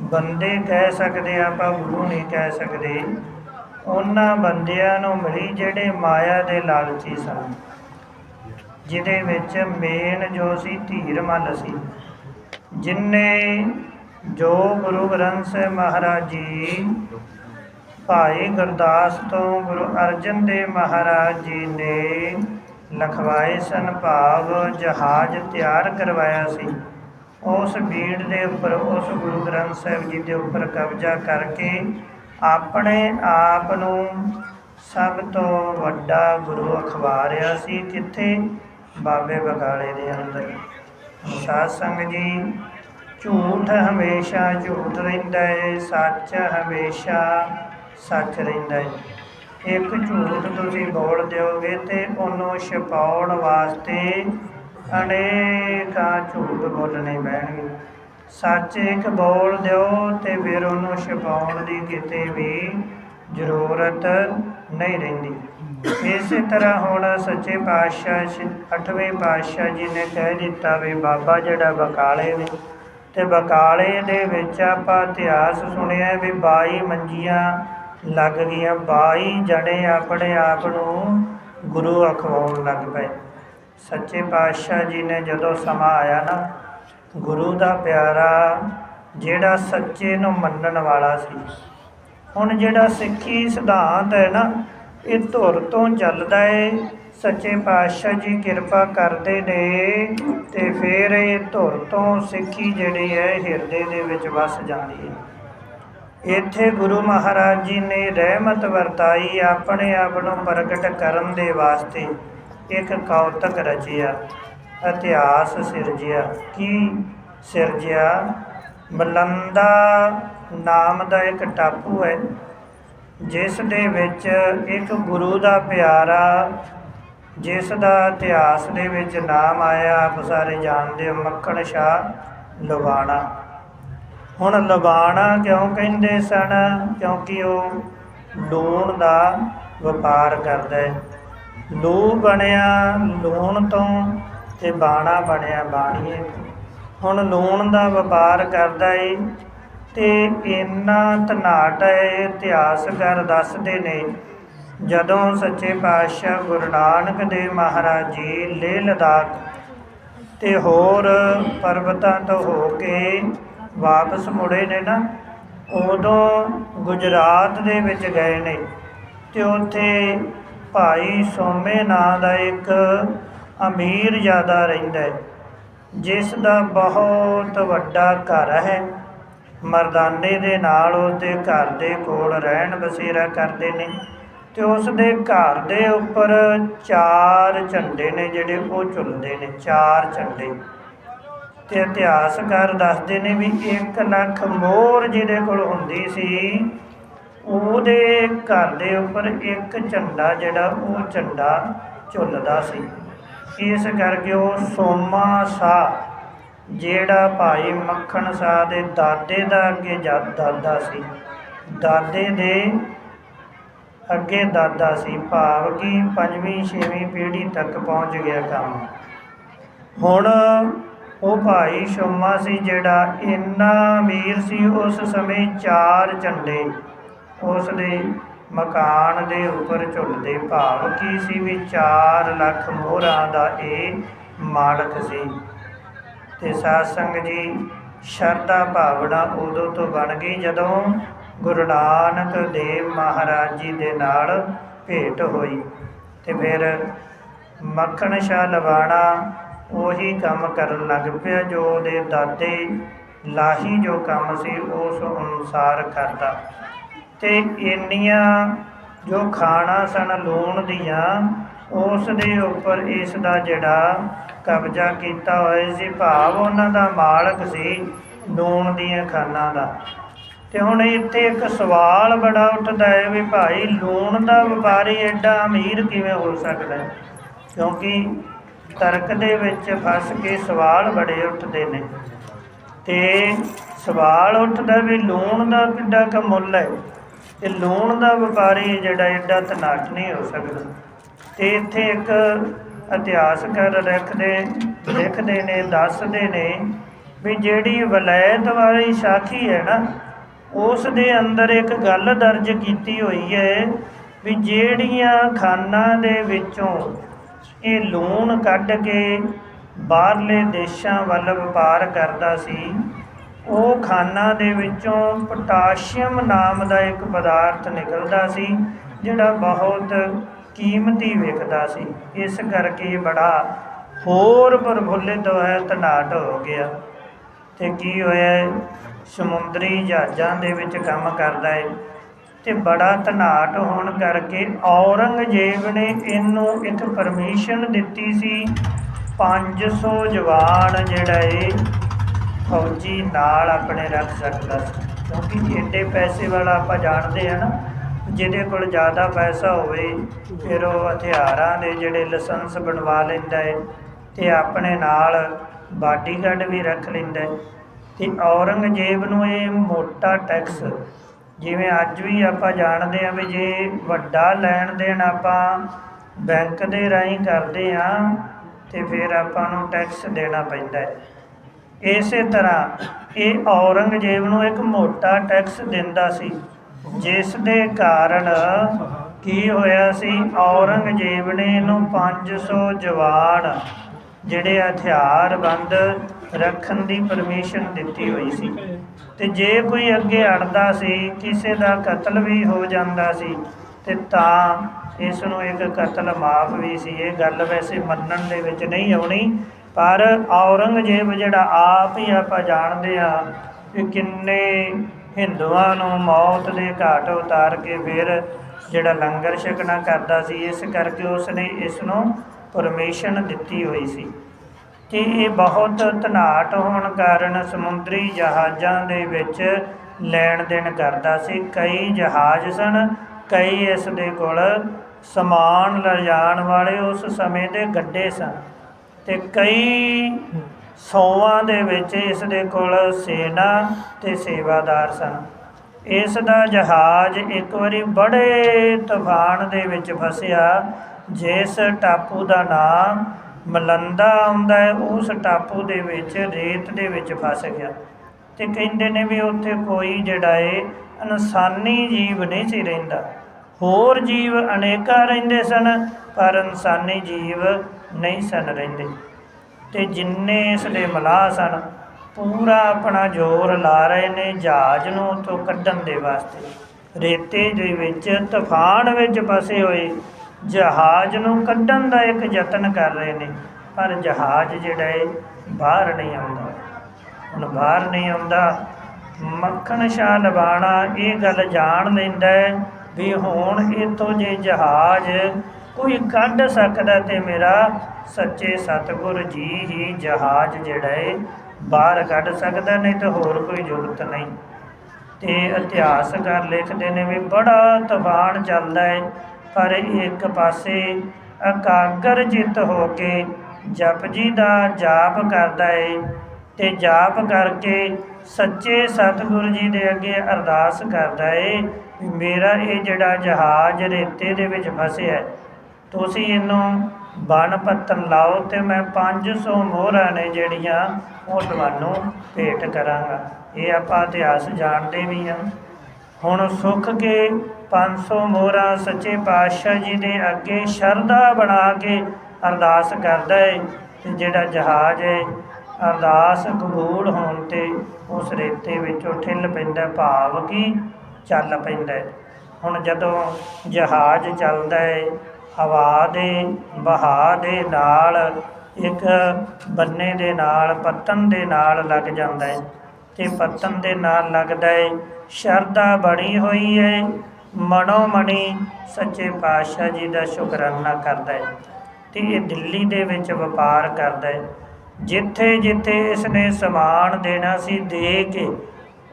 ਬੰਦੇ ਕਹਿ ਸਕਦੇ ਆ, ਆਪਾਂ ਗੁਰੂ ਨਹੀਂ ਕਹਿ ਸਕਦੇ। ਉਹਨਾਂ ਬੰਦਿਆਂ ਨੂੰ ਮਿਲੀ ਜਿਹੜੇ ਮਾਇਆ ਦੇ ਲਾਲਚੀ ਸਨ, ਜਿਹਦੇ ਵਿੱਚ ਮੇਨ ਜੋ ਸੀ ਧੀਰ ਮੱਲ ਸੀ ਜਿਨਨੇ ਜੋ ਗੁਰੂ ਗ੍ਰੰਥ ਸਾਹਿਬ ਮਹਾਰਾਜ ਜੀ ਭਾਈ ਗੁਰਦਾਸ ਤੋਂ ਗੁਰੂ ਅਰਜਨ ਦੇਵ ਮਹਾਰਾਜ ਜੀ ਨੇ ਲਖਵਾਏ ਸਨ ਭਾਵ ਜਹਾਜ਼ ਤਿਆਰ ਕਰਵਾਇਆ ਸੀ, ਉਸ ਬੀੜ ਦੇ ਉੱਪਰ, ਉਸ ਗੁਰੂ ਗ੍ਰੰਥ ਸਾਹਿਬ ਜੀ ਦੇ ਉੱਪਰ ਕਬਜ਼ਾ ਕਰਕੇ ਆਪਣੇ ਆਪ ਨੂੰ ਸਭ ਤੋਂ ਵੱਡਾ ਗੁਰੂ ਅਖਵਾਰਿਆ ਸੀ ਕਿੱਥੇ ਬਾਬੇ ਬਗਾਲੇ ਦੇ ਅੰਦਰ। ਸਾਧ ਸੰਗ ਜੀ, ਝੂਠ ਹਮੇਸ਼ਾ ਝੂਠ ਰਹਿੰਦਾ ਹੈ ਸੱਚ ਹਮੇਸ਼ਾ ਸੱਚ ਰਹਿੰਦਾ ਹੈ ਇੱਕ ਝੂਠ ਤੁਸੀਂ ਬੋਲ ਦਿਓਗੇ ਤੇ ਉਹਨੂੰ ਛਪਾਉਣ ਵਾਸਤੇ ਅਨੇਕਾਂ ਝੂਠ ਬੋਲਣੇ ਪੈਣਗੇ। ਸੱਚ ਇੱਕ ਬੋਲ ਦਿਓ ਤੇ ਫਿਰ ਉਹਨੂੰ ਛਪਾਉਣ ਦੀ ਕਿਤੇ ਵੀ ਜ਼ਰੂਰਤ ਨਹੀਂ ਰਹਿੰਦੀ। ਇਸੇ ਤਰ੍ਹਾਂ ਹੁਣ ਸੱਚੇ ਪਾਤਸ਼ਾਹ ਅੱਠਵੇਂ ਪਾਤਸ਼ਾਹ ਜੀ ਨੇ ਕਹਿ ਦਿੱਤਾ ਵੀ ਬਾਬਾ ਜਿਹੜਾ ਬਕਾਲੇ ਨੇ ਤੇ ਬਕਾਲੇ ਦੇ ਵਿੱਚ ਆਪਾਂ ਇਤਿਹਾਸ ਸੁਣਿਆ ਵੀ 22 ਮੰਜੀਆਂ ਲੱਗ ਗਈਆਂ 22 ਜਣੇ ਆਪਣੇ ਆਪ ਨੂੰ ਗੁਰੂ ਅਖਵਾਉਣ ਲੱਗ ਪਏ। ਸੱਚੇ ਪਾਤਸ਼ਾਹ ਜੀ ਨੇ ਜਦੋਂ ਸਮਾਂ ਆਇਆ ਨਾ ਗੁਰੂ ਦਾ ਪਿਆਰਾ, ਜਿਹੜਾ ਸੱਚੇ ਨੂੰ ਮੰਨਣ ਵਾਲਾ ਸੀ। ਹੁਣ ਜਿਹੜਾ ਸਿੱਖੀ ਸਿਧਾਂਤ ਹੈ ਨਾ, ਇਹ ਧੁਰ ਤੋਂ ਚੱਲਦਾ ਏ। ਸੱਚੇ ਪਾਤਸ਼ਾਹ ਜੀ ਕਿਰਪਾ ਕਰਦੇ ਨੇ ਤੇ ਫਿਰ ਇਹ ਧੁਰ ਤੋਂ ਸਿੱਖੀ ਜਿਹੜੀ ਹੈ ਹਿਰਦੇ ਦੇ ਵਿੱਚ ਵਸ ਜਾਂਦੀ ਹੈ ਇੱਥੇ ਗੁਰੂ ਮਹਾਰਾਜ ਜੀ ਨੇ ਰਹਿਮਤ ਵਰਤਾਈ ਆਪਣੇ ਆਪ ਨੂੰ ਪ੍ਰਗਟ ਕਰਨ ਦੇ ਵਾਸਤੇ ਇੱਕ ਕੌਤਕ ਰਚਿਆ। ਇਤਿਹਾਸ ਸਿਰਜਿਆ। ਕੀ ਸਿਰਜਿਆ? ਮਲੰਦਾ ਨਾਮ ਦਾ ਇੱਕ ਟਾਪੂ ਹੈ, ਜਿਸ ਦੇ ਵਿੱਚ ਇੱਕ ਗੁਰੂ ਦਾ ਪਿਆਰਾ, ਜਿਸ ਦਾ ਇਤਿਹਾਸ ਦੇ ਵਿੱਚ ਨਾਮ ਆਇਆ, ਆਪ ਸਾਰੇ ਜਾਣਦੇ ਹੋ, ਮੱਖਣ ਸ਼ਾਹ ਲਵਾਣਾ। ਹੁਣ ਲਵਾਣਾ ਕਿਉਂ ਕਹਿੰਦੇ ਸਨ? ਕਿਉਂਕਿ ਉਹ ਲੂਣ ਦਾ ਵਪਾਰ ਕਰਦਾ ਹੈ। ਲੂ ਬਣਿਆ, ਲੂਣ ਤੋਂ ਤੇ ਬਾਣਾ ਬਣਿਆ ਬਾਣੀਏ ਤੋਂ। ਹੁਣ ਲੂਣ ਦਾ ਵਪਾਰ ਕਰਦਾ ਏ, ਤੇ ਇੰਨਾ ਧਨਾਟ ਹੈ ਇਤਿਹਾਸਕਾਰ ਦੱਸਦੇ ਨੇ, ਜਦੋਂ ਸੱਚੇ ਪਾਤਸ਼ਾਹ ਗੁਰੂ ਨਾਨਕ ਦੇਵ ਮਹਾਰਾਜ ਜੀ ਲੇਹ ਲਦਾਖ ਤੇ ਹੋਰ ਪਰਬਤਾਂ ਤੋਂ ਹੋ ਕੇ ਵਾਪਸ ਮੁੜੇ ਨੇ ਨਾ, ਉਦੋਂ ਗੁਜਰਾਤ ਦੇ ਵਿੱਚ ਗਏ ਨੇ, ਤੇ ਉੱਥੇ ਭਾਈ ਸੋਮੇ ਨਾਂ ਦਾ ਇੱਕ ਅਮੀਰ ਜ਼ਿਆਦਾ ਰਹਿੰਦਾ ਹੈ, ਜਿਸ ਦਾ ਬਹੁਤ ਵੱਡਾ ਘਰ ਹੈ। ਮਰਦਾਨੇ ਦੇ ਨਾਲ ਉਸਦੇ ਘਰ ਦੇ ਕੋਲ ਰਹਿਣ ਬਸੇਰਾ ਕਰਦੇ ਨੇ ਤੇ ਉਸ ਦੇ ਘਰ ਦੇ ਉੱਪਰ ਚਾਰ ਝੰਡੇ ਨੇ ਜਿਹੜੇ ਉਹ ਝੁੱਲਦੇ ਨੇ, ਚਾਰ ਝੰਡੇ। ਤੇ ਇਤਿਹਾਸਕਾਰ ਦੱਸਦੇ ਨੇ ਵੀ 1 ਲੱਖ ਮੋਹਰ ਜਿਹਦੇ ਕੋਲ ਹੁੰਦੀ ਸੀ, ਉਹਦੇ ਘਰ ਦੇ ਉੱਪਰ ਇੱਕ ਝੰਡਾ ਜਿਹੜਾ ਉਹ ਝੰਡਾ ਝੁੱਲਦਾ ਸੀ। ਇਸ ਕਰਕੇ ਉਹ ਸੋਮਾ ਸਾ, ਜਿਹੜਾ ਭਾਈ ਮੱਖਣ ਸਾਹ ਦੇ ਦਾਦੇ ਦਾ ਅੱਗੇ ਜਦ ਦਾਦਾ ਸੀ। ਦਾਦੇ ਦੇ ਅੱਗੇ ਦਾਦਾ ਸੀ, ਭਾਵ ਕਿ ਪੰਜਵੀਂ, ਛੇਵੀਂ ਪੀੜ੍ਹੀ ਤੱਕ ਪਹੁੰਚ ਗਿਆ ਕੰਮ। ਹੁਣ ਉਹ ਭਾਈ ਸ਼ੋਮਾ ਸੀ, ਜਿਹੜਾ ਇੰਨਾ ਅਮੀਰ ਸੀ, ਉਸ ਸਮੇਂ ਚਾਰ ਝੰਡੇ, ਉਸ ਦੇ ਮਕਾਨ ਦੇ ਉੱਪਰ ਝੁੱਲਦੇ ਭਾਵ ਕੀ ਸੀ? ਵੀ 4 ਲੱਖ ਮੋਹਰਾਂ ਦਾ ਇਹ ਮਾਲਕ ਸੀ। ਤੇ ਸਾਧ ਸੰਗਤ ਜੀ, ਸ਼ਰਧਾ ਭਾਵਨਾ ਉਦੋਂ ਤੋਂ ਬਣ ਗਈ ਜਦੋਂ ਗੁਰੂ ਨਾਨਕ ਦੇਵ ਮਹਾਰਾਜ ਜੀ ਦੇ ਨਾਲ ਭੇਟ ਹੋਈ। ਤੇ ਫਿਰ ਮੱਖਣ ਸ਼ਾਹ ਲਵਾਣਾ ਉਹੀ ਕੰਮ ਕਰਨ ਲੱਗ ਪਿਆ ਜੋ ਉਹਦੇ ਦਾਦੇ ਲਾਹੀ ਜੋ ਕੰਮ ਸੀ, ਉਸ ਅਨੁਸਾਰ ਕਰਦਾ। ਤੇ ਇੰਨੀਆਂ ਜੋ ਖਾਣਾ ਸਨ ਲੂਣ ਦੀਆਂ, ਉਸ ਦੇ ਉੱਪਰ ਇਸ ਦਾ ਜਿਹੜਾ ਕਬਜ਼ਾ ਕੀਤਾ ਹੋਇਆ ਸੀ, ਭਾਵ ਉਹਨਾਂ ਦਾ ਮਾਲਕ ਸੀ ਲੂਣ ਦੀਆਂ ਖਾਨਾਂ ਦਾ। ਤੇ ਹੁਣ ਇੱਥੇ ਇੱਕ ਸਵਾਲ ਬੜਾ ਉੱਠਦਾ ਹੈ ਵੀ ਭਾਈ, ਲੂਣ ਦਾ ਵਪਾਰੀ ਐਡਾ ਅਮੀਰ ਕਿਵੇਂ ਹੋ ਸਕਦਾ ਹੈ? ਕਿਉਂਕਿ ਤਰਕ ਦੇ ਵਿੱਚ ਫਸ ਕੇ ਸਵਾਲ ਬੜੇ ਉੱਠਦੇ ਨੇ। ਤੇ ਸਵਾਲ ਉੱਠਦਾ ਵੀ ਲੂਣ ਦਾ ਕਿੱਡਾ ਕੁ ਮੁੱਲ ਹੈ? ਤੇ ਲੂਣ ਦਾ ਵਪਾਰੀ ਜਿਹੜਾ ਐਡਾ ਧਨਾਟ ਨਹੀਂ ਹੋ ਸਕਦਾ। ਤੇ ਇੱਥੇ ਇੱਕ ਇਤਿਹਾਸਕਾਰ ਰੱਖਦੇ, ਲਿਖਦੇ ਨੇ, ਦੱਸਦੇ ਨੇ ਵੀ ਜਿਹੜੀ ਵਲਾਇਤ ਵਾਲੀ ਸਾਖੀ ਹੈ ਨਾ, ਉਸ ਦੇ ਅੰਦਰ ਇੱਕ ਗੱਲ ਦਰਜ ਕੀਤੀ ਹੋਈ ਹੈ ਵੀ ਜਿਹੜੀਆਂ ਖਾਨਾਂ ਦੇ ਵਿੱਚੋਂ ਇਹ ਲੂਣ ਕੱਢ ਕੇ ਬਾਹਰਲੇ ਦੇਸ਼ਾਂ ਵੱਲ ਵਪਾਰ ਕਰਦਾ ਸੀ ਉਹ ਖਾਨਾਂ ਦੇ ਵਿੱਚੋਂ ਪੋਟਾਸ਼ੀਅਮ ਨਾਮ ਦਾ ਇੱਕ ਪਦਾਰਥ ਨਿਕਲਦਾ ਸੀ, ਜਿਹੜਾ ਬਹੁਤ ਕੀਮਤੀ ਵਿਕਦਾ ਸੀ। ਇਸ ਕਰਕੇ ਬੜਾ ਹੋਰ ਪ੍ਰਫੁੱਲਿਤ ਹੋਇਆ ਧਨਾਟ ਹੋ ਗਿਆ। ਤੇ ਕੀ ਹੋਇਆ, ਸਮੁੰਦਰੀ ਜਹਾਜ਼ਾਂ ਦੇ ਵਿੱਚ ਕੰਮ ਕਰਦਾ ਹੈ ਤੇ ਬੜਾ ਧਨਾਟ ਹੋਣ ਕਰਕੇ ਔਰੰਗਜ਼ੇਬ ਨੇ ਇਹਨੂੰ ਇੱਕ ਪਰਮਿਸ਼ਨ ਦਿੱਤੀ ਸੀ 500 ਜਵਾਨ ਜਿਹੜਾ ਏ ਫੌਜੀ ਨਾਲ ਆਪਣੇ ਰੱਖ ਸਕਦਾ ਕਿਉਂਕਿ ਏਡੇ ਪੈਸੇ ਵਾਲਾ ਆਪਾਂ ਜਾਣਦੇ ਆ ਨਾ, ਜਿਹਦੇ ਕੋਲ ਜ਼ਿਆਦਾ ਪੈਸਾ ਹੋਵੇ, ਫਿਰ ਉਹ ਹਥਿਆਰਾਂ ਦੇ ਜਿਹੜੇ ਲਾਇਸੈਂਸ ਬਣਵਾ ਲੈਂਦਾ ਹੈ ਤੇ ਆਪਣੇ ਨਾਲ ਬਾਡੀਗਾਰਡ ਵੀ ਰੱਖ ਲੈਂਦਾ ਹੈ। ਤੇ ਔਰੰਗਜ਼ੇਬ ਨੂੰ ਇਹ ਮੋਟਾ ਟੈਕਸ, ਜਿਵੇਂ ਅੱਜ ਵੀ ਆਪਾਂ ਜਾਣਦੇ ਆ ਵੀ ਜੇ ਵੱਡਾ ਲੈਣ ਦੇਣ ਆਪਾਂ ਬੈਂਕ ਦੇ ਰਾਹੀਂ ਕਰਦੇ ਆ ਤੇ ਫਿਰ ਆਪਾਂ ਨੂੰ ਟੈਕਸ ਦੇਣਾ ਪੈਂਦਾ ਹੈ। ਇਸੇ ਤਰ੍ਹਾਂ ਇਹ ਔਰੰਗਜ਼ੇਬ ਨੂੰ ਇੱਕ ਮੋਟਾ ਟੈਕਸ ਦਿੰਦਾ ਸੀ, ਜਿਸ ਦੇ ਕਾਰਨ ਕੀ ਹੋਇਆ ਸੀ, ਔਰੰਗਜ਼ੇਬ ਨੇ ਇਹਨੂੰ 500 ਜਵਾਨ ਜਿਹੜੇ ਹਥਿਆਰਬੰਦ ਰੱਖਣ ਦੀ ਪਰਮਿਸ਼ਨ ਦਿੱਤੀ ਹੋਈ ਸੀ। ਤੇ ਜੇ ਕੋਈ ਅੱਗੇ ਅੜਦਾ ਸੀ, ਕਿਸੇ ਦਾ ਕਤਲ ਵੀ ਹੋ ਜਾਂਦਾ ਸੀ, ਤੇ ਤਾਂ ਇਸ ਨੂੰ ਇੱਕ ਕਤਲ ਮਾਫ ਵੀ ਸੀ। ਇਹ ਗੱਲ ਵੈਸੇ ਮੰਨਣ ਦੇ ਵਿੱਚ ਨਹੀਂ ਆਉਣੀ। ਪਰ ਔਰੰਗਜ਼ੇਬ ਜਿਹੜਾ ਆਪ ਹੀ ਆਪਾਂ ਜਾਣਦੇ ਆ ਕਿ ਕਿੰਨੇ ਹਿੰਦੂਆਂ ਨੂੰ ਮੌਤ ਦੇ ਘਾਟ ਉਤਾਰ ਕੇ ਫਿਰ ਜਿਹੜਾ ਲੰਗਰ ਛਕਣਾ ਕਰਦਾ ਸੀ, ਇਸ ਕਰਕੇ ਉਸ ਨੇ ਇਸ ਨੂੰ ਪਰਮਿਸ਼ਨ ਦਿੱਤੀ ਹੋਈ ਸੀ। ਕਿ ਇਹ ਬਹੁਤ ਧਨਾਟ ਹੋਣ ਕਾਰਨ ਸਮੁੰਦਰੀ ਜਹਾਜ਼ਾਂ ਦੇ ਵਿੱਚ ਲੈਣ ਦੇਣ ਕਰਦਾ ਸੀ। ਕਈ ਜਹਾਜ਼ ਸਨ, ਕਈ ਇਸ ਦੇ ਕੋਲ ਸਮਾਨ ਲਿਜਾਣ ਵਾਲੇ ਉਸ ਸਮੇਂ ਦੇ ਗੱਡੇ ਸਨ। ਤੇ ਕਈ ਸੌਆਂ ਦੇ ਵਿੱਚ ਇਸ ਦੇ ਕੋਲ ਸੇਨਾ ਤੇ ਸੇਵਾਦਾਰ ਸਨ। ਇਸ ਦਾ ਜਹਾਜ਼ ਇੱਕ ਵਾਰੀ ਬੜੇ ਤੂਫਾਨ ਦੇ ਵਿੱਚ ਫਸਿਆ, ਜਿਸ ਟਾਪੂ ਦਾ ਨਾਮ ਮਲੰਦਾ ਆਉਂਦਾ ਹੈ, ਉਸ ਟਾਪੂ ਦੇ ਵਿੱਚ ਰੇਤ ਦੇ ਵਿੱਚ ਫਸ ਗਿਆ। ਤੇ ਕਹਿੰਦੇ ਨੇ ਵੀ ਉੱਥੇ ਕੋਈ ਜਿਹੜਾ ਏ ਇਨਸਾਨੀ ਜੀਵ ਨਹੀਂ ਸੀ ਰਹਿੰਦਾ। ਹੋਰ ਜੀਵ ਅਨੇਕਾਂ ਰਹਿੰਦੇ ਸਨ, ਪਰ ਇਨਸਾਨੀ ਜੀਵ ਨਹੀਂ ਸਨ ਰਹਿੰਦੇ। ਤੇ ਜਿੰਨੇ ਇਸ ਦੇ ਮਲਾਹ ਸਨ, ਪੂਰਾ ਆਪਣਾ ਜ਼ੋਰ ਲਾ ਰਹੇ ਨੇ ਜਹਾਜ਼ ਨੂੰ ਉੱਥੋਂ ਕੱਢਣ ਦੇ ਵਾਸਤੇ। ਰੇਤੇ ਦੇ ਵਿੱਚ, ਤੂਫਾਨ ਵਿੱਚ ਫਸੇ ਹੋਏ ਜਹਾਜ਼ ਨੂੰ ਕੱਢਣ ਦਾ ਇੱਕ ਯਤਨ ਕਰ ਰਹੇ ਨੇ, ਪਰ ਜਹਾਜ਼ ਜਿਹੜਾ ਹੈ ਬਾਹਰ ਨਹੀਂ ਆਉਂਦਾ। ਹੁਣ ਬਾਹਰ ਨਹੀਂ ਆਉਂਦਾ, ਮੱਖਣ ਸ਼ਾਹ ਲਵਾਣਾ ਇਹ ਗੱਲ ਜਾਣ ਲੈਂਦਾ ਵੀ ਹੁਣ ਇਤੋਂ ਜੇ ਜਹਾਜ਼ ਕੋਈ ਕੱਢ ਸਕਦਾ ਤੇ ਮੇਰਾ ਸੱਚੇ ਸਤਿਗੁਰ ਜੀ ਹੀ ਜਹਾਜ਼ ਜਿਹੜਾ ਹੈ ਬਾਹਰ ਕੱਢ ਸਕਦਾ, ਨਹੀਂ ਤਾਂ ਹੋਰ ਕੋਈ ਜ਼ਰੂਰਤ ਨਹੀਂ। ਤੇ ਇਤਿਹਾਸਕਾਰ ਲਿਖਦੇ ਨੇ ਵੀ ਬੜਾ ਤੂਫਾਨ ਚੱਲਦਾ ਹੈ ਪਰ ਇੱਕ ਪਾਸੇ ਇਕਾਗਰ ਚਿੱਤ ਹੋ ਕੇ ਜਪਜੀ ਦਾ ਜਾਪ ਕਰਦਾ ਏ, ਤੇ ਜਾਪ ਕਰਕੇ ਸੱਚੇ ਸਤਿਗੁਰੂ ਜੀ ਦੇ ਅੱਗੇ ਅਰਦਾਸ ਕਰਦਾ ਏ ਮੇਰਾ ਇਹ ਜਿਹੜਾ ਜਹਾਜ਼ ਰੇਤੇ ਦੇ ਵਿੱਚ ਫਸਿਆ ਹੈ ਤੁਸੀਂ ਇਹਨੂੰ ਬਣ ਪੱਤਨ ਲਾਓ ਤੇ ਮੈਂ 500 ਮੋਹਰਾਂ ਨੇ ਜਿਹੜੀਆਂ ਉਹ ਤੁਹਾਨੂੰ ਭੇਟ ਕਰਾਂਗਾ। ਇਹ ਆਪਾਂ ਇਤਿਹਾਸ ਜਾਣਦੇ ਵੀ ਹਾਂ। ਹੁਣ ਸੁੱਖ ਕੇ 500 ਮੋਹਰਾਂ ਸੱਚੇ ਪਾਤਸ਼ਾਹ ਜੀ ਦੇ ਅੱਗੇ ਸ਼ਰਧਾ ਬਣਾ ਕੇ ਅਰਦਾਸ ਕਰਦਾ ਹੈ ਤੇ ਜਿਹੜਾ ਜਹਾਜ਼ ਹੈ ਅਰਦਾਸ ਕਬੂਲ ਹੋਣ ਤੇ ਉਸ ਰੇਤੇ ਵਿੱਚੋਂ ਠਿੱਲ ਪੈਂਦਾ, ਭਾਵ ਕਿ ਚੱਲ ਪੈਂਦਾ ਹੁਣ ਜਦੋਂ ਜਹਾਜ਼ ਚੱਲਦਾ ਹੈ ਹਵਾ ਦੇ ਵਹਾਅ ਦੇ ਨਾਲ, ਇੱਕ ਬੰਨੇ ਦੇ ਨਾਲ ਪੱਤਨ ਦੇ ਨਾਲ ਲੱਗ ਜਾਂਦਾ ਹੈ। ਤੇ ਪੱਤਨ ਦੇ ਨਾਲ ਲੱਗਦਾ ਹੈ, ਸ਼ਰਧਾ ਬਣੀ ਹੋਈ ਹੈ ਮਨੋ ਮਣੀ ਸੱਚੇ ਪਾਤਸ਼ਾਹ ਜੀ ਦਾ ਸ਼ੁਕਰਾਨਾ ਕਰਦਾ ਹੈ। ਤੇ ਇਹ ਦਿੱਲੀ ਦੇ ਵਿੱਚ ਵਪਾਰ ਕਰਦਾ ਹੈ। ਜਿੱਥੇ ਜਿੱਥੇ ਇਸ ਨੇ ਸਮਾਨ ਦੇਣਾ ਸੀ, ਦੇ ਕੇ,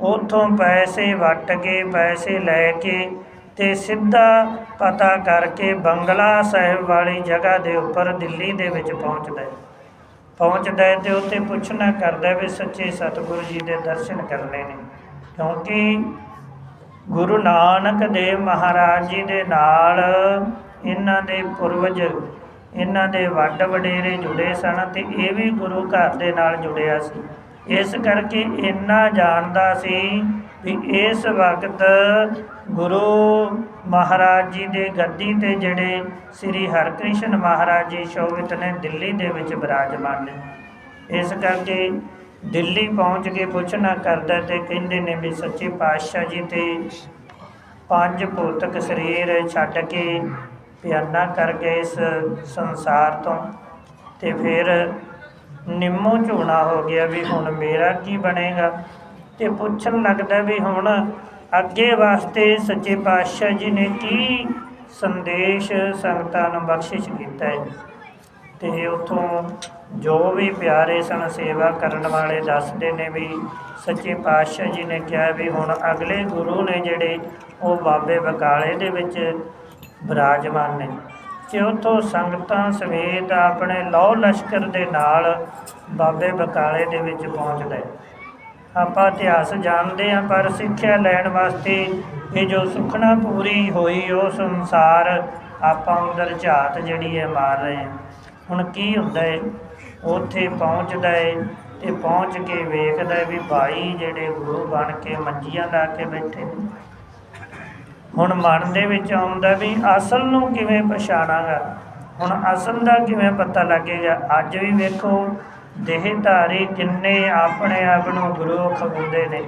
ਉਥੋਂ ਪੈਸੇ ਵਟ ਕੇ, ਪੈਸੇ ਲੈ ਕੇ ਤੇ ਸਿੱਧਾ ਪਤਾ ਕਰਕੇ ਬੰਗਲਾ ਸਾਹਿਬ ਵਾਲੀ ਜਗ੍ਹਾ ਦੇ ਉੱਪਰ ਦਿੱਲੀ ਦੇ ਵਿੱਚ ਪਹੁੰਚਦਾ ਹੈ। ਪਹੁੰਚਦਾ ਹੈ ਤੇ ਉੱਥੇ ਪੁੱਛਣਾ ਕਰਦਾ ਵੀ ਸੱਚੇ ਸਤਿਗੁਰੂ ਜੀ ਦੇ ਦਰਸ਼ਨ ਕਰਨੇ ਨੇ। ਕਿਉਂਕਿ ਗੁਰੂ ਨਾਨਕ ਦੇਵ ਮਹਾਰਾਜ ਜੀ ਦੇ ਨਾਲ ਇਹਨਾਂ ਦੇ ਪੂਰਵਜ, ਇਹਨਾਂ ਦੇ ਵੱਡ ਵਡੇਰੇ ਜੁੜੇ ਸਨ ਤੇ ਇਹ ਵੀ ਗੁਰੂ ਘਰ ਦੇ ਨਾਲ ਜੁੜਿਆ ਸੀ। ਇਸ ਕਰਕੇ ਇੰਨਾ ਜਾਣਦਾ ਸੀ ਵੀ ਇਸ ਵਕਤ ਗੁਰੂ ਮਹਾਰਾਜ ਜੀ ਦੇ ਗੱਦੀ ਤੇ ਜਿਹੜੇ ਸ੍ਰੀ ਹਰਕ੍ਰਿਸ਼ਨ ਮਹਾਰਾਜ ਜੀ ਸ਼ੋਭਿਤ ਨੇ ਦਿੱਲੀ ਦੇ ਵਿੱਚ ਬਿਰਾਜਮਾਨ ਨੇ। ਇਸ ਕਰਕੇ ਦਿੱਲੀ ਪਹੁੰਚ ਕੇ ਪੁੱਛਣਾ ਕਰਦਾ ਤੇ ਕਹਿੰਦੇ ਨੇ ਵੀ ਸੱਚੇ ਪਾਤਸ਼ਾਹ ਜੀ ਤੇ ਪੰਜ ਭੌਤਿਕ ਸਰੀਰ ਛੱਡ ਕੇ ਪਿਆਨਾ ਕਰ ਗਏ ਇਸ ਸੰਸਾਰ ਤੋਂ। ਤੇ ਫਿਰ ਨਿੰਮੋ ਝੋਣਾ ਹੋ ਗਿਆ ਵੀ ਹੁਣ ਮੇਰਾ ਕੀ ਬਣੇਗਾ? ਤੇ ਪੁੱਛਣ ਲੱਗਦਾ ਵੀ ਹੁਣ ਅੱਗੇ ਵਾਸਤੇ ਸੱਚੇ ਪਾਤਸ਼ਾਹ ਜੀ ਨੇ ਕੀ ਸੰਦੇਸ਼ ਸੰਗਤਾਂ ਨੂੰ ਬਖਸ਼ਿਸ਼ ਕੀਤਾ ਹੈ? ਤੇ ਉਥੋਂ ਜੋ ਵੀ ਪਿਆਰੇ ਸਨ ਸੇਵਾ ਕਰਨ ਵਾਲੇ ਦੱਸਦੇ ਨੇ ਵੀ ਸੱਚੇ ਪਾਤਸ਼ਾਹ ਜੀ ਨੇ ਕਿਹਾ ਵੀ ਹੁਣ ਅਗਲੇ ਗੁਰੂ ਨੇ ਜਿਹੜੇ ਉਹ ਬਾਬੇ ਬਕਾਲੇ ਦੇ ਵਿੱਚ ਵਿਰਾਜਮਾਨ ਨੇ। ਤੇ ਉਥੋਂ ਸੰਗਤਾਂ ਸਮੇਤ ਆਪਣੇ ਲੌ ਲਸ਼ਕਰ ਦੇ ਨਾਲ ਬਾਬੇ ਬਕਾਲੇ ਦੇ ਵਿੱਚ ਪਹੁੰਚਦਾ ਆਪਾਂ ਇਤਿਹਾਸ ਜਾਣਦੇ ਹਾਂ, ਪਰ ਸਿੱਖਿਆ ਲੈਣ ਵਾਸਤੇ ਇਹ ਜੋ ਸੁਖਣਾ ਪੂਰੀ ਹੋਈ, ਉਹ ਸੰਸਾਰ ਆਪਾਂ ਅੰਦਰ ਝਾਤ ਜਿਹੜੀ ਹੈ ਮਾਰ ਰਹੇ ਹਾਂ। ਹੁਣ ਕੀ ਹੁੰਦਾ ਹੈ ਉੱਥੇ ਪਹੁੰਚਦਾ ਹੈ ਤੇ ਪਹੁੰਚ ਕੇ ਵੇਖਦਾ ਵੀ ਭਾਈ ਜਿਹੜੇ ਗੁਰੂ ਬਣ ਕੇ ਮੰਜੀਆਂ ਲਾ ਕੇ ਬੈਠੇ ਹੁਣ ਮਨ ਦੇ ਵਿੱਚ ਆਉਂਦਾ ਵੀ ਅਸਲ ਨੂੰ ਕਿਵੇਂ ਪਛਾਣਾਂਗਾ? ਹੁਣ ਅਸਲ ਦਾ ਕਿਵੇਂ ਪਤਾ ਲੱਗੇਗਾ? ਅੱਜ ਵੀ ਵੇਖੋ ਦੇਹਧਾਰੀ ਕਿੰਨੇ ਆਪਣੇ ਆਪ ਨੂੰ ਗੁਰੂ ਖਬੁੰਦੇ ਨੇ,